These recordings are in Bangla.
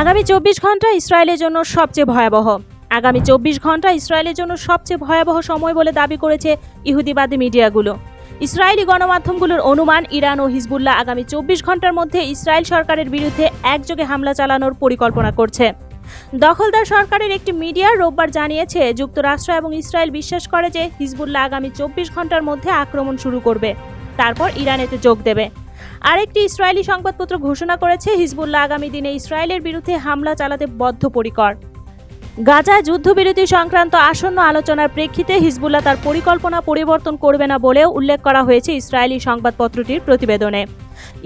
আগামী চব্বিশ ঘণ্টা ইসরায়েলের জন্য সবচেয়ে ভয়াবহ। আগামী চব্বিশ ঘণ্টা ইসরায়েলের জন্য সবচেয়ে ভয়াবহ সময় বলে দাবি করেছে ইহুদিবাদী মিডিয়াগুলো। ইসরায়েলি গণমাধ্যমগুলোর অনুমান ইরান ও হিজবুল্লাহ আগামী চব্বিশ ঘণ্টার মধ্যে ইসরায়েল সরকারের বিরুদ্ধে একযোগে হামলা চালানোর পরিকল্পনা করছে। দখলদার সরকারের একটি মিডিয়া রোববার জানিয়েছে, যুক্তরাষ্ট্র এবং ইসরায়েল বিশ্বাস করে যে হিজবুল্লাহ আগামী চব্বিশ ঘণ্টার মধ্যে আক্রমণ শুরু করবে। তারপর ইরান এতে যোগ দেবে। আরেকটি ইসরায়েলি সংবাদপত্র ঘোষণা করেছে, হিজবুল্লাহ আগামী দিনে ইসরায়েলের বিরুদ্ধে হামলা চালাতে বদ্ধপরিকর। গাজায় যুদ্ধবিরতি সংক্রান্ত আসন্ন আলোচনার প্রেক্ষিতে হিজবুল্লাহ তার পরিকল্পনা পরিবর্তন করবে না বলেও উল্লেখ করা হয়েছে ইসরায়েলি সংবাদপত্রটির প্রতিবেদনে।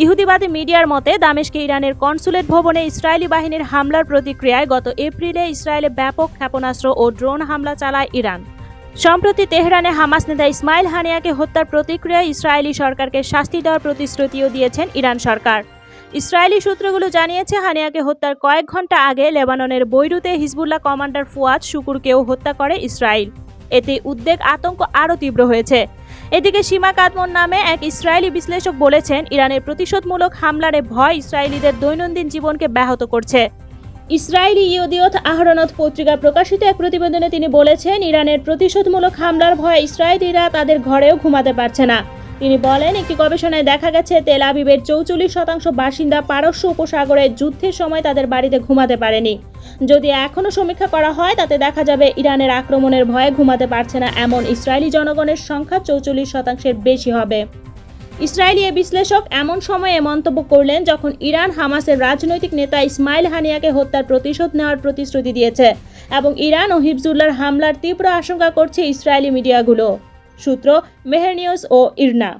ইহুদিবাদী মিডিয়ার মতে দামেশকে ইরানের কনসুলেট ভবনে ইসরায়েলি বাহিনীর হামলার প্রতিক্রিয়ায় গত এপ্রিলে ইসরায়েলে ব্যাপক ক্ষেপণাস্ত্র ও ড্রোন হামলা চালায় ইরান। সম্প্রতি তেহরানে হামাস নেতা ইসমাইল হানিয়াকে হত্যার প্রতিক্রিয়ায় ইসরায়েলি সরকারকে শাস্তি দেওয়ার প্রতিশ্রুতিও দিয়েছেন ইরান সরকার। ইসরায়েলি সূত্রগুলো জানিয়েছে, হানিয়াকে হত্যার কয়েক ঘণ্টা আগে লেবাননের বৈরুতে হিজবুল্লাহ কমান্ডার ফুয়াদ শুকুরকেও হত্যা করে ইসরায়েল। এতে উদ্বেগ, আতঙ্ক আরও তীব্র হয়েছে। এদিকে সীমা কাদমন নামে এক ইসরায়েলি বিশ্লেষক বলেছেন, ইরানের প্রতিশোধমূলক হামলার ভয় ইসরায়েলিদের দৈনন্দিন জীবনকে ব্যাহত করছে। ইসরায়েলি ইয়দিয়ত আহরণত পত্রিকা প্রকাশিত এক প্রতিবেদনে তিনি বলেছেন, ইরানের প্রতিশোধমূলক হামলার ভয়ে ইসরায়েলিরা তাদের ঘরেও ঘুমাতে পারছে না। তিনি বলেন, একটি গবেষণায় দেখা গেছে, তেল আবিবের চৌচল্লিশ শতাংশ বাসিন্দা পারস্য উপসাগরে যুদ্ধের সময় তাদের বাড়িতে ঘুমাতে পারেনি। যদি এখনও সমীক্ষা করা হয়, তাতে দেখা যাবে ইরানের আক্রমণের ভয়ে ঘুমাতে পারছে না, এমন ইসরায়েলি জনগণের সংখ্যা চৌচল্লিশ শতাংশের বেশি হবে। ইসরায়েলি এ বিশ্লেষক এমন সময়ে মন্তব্য করলেন যখন ইরান হামাসের রাজনৈতিক নেতা ইসমাইল হানিয়াকে হত্যার প্রতিশোধ নেওয়ার প্রতিশ্রুতি দিয়েছে এবং ইরান ও হিফজুল্লার হামলার তীব্র আশঙ্কা করছে ইসরায়েলি মিডিয়াগুলো। সূত্র মেহের নিউজ ও ইরনা।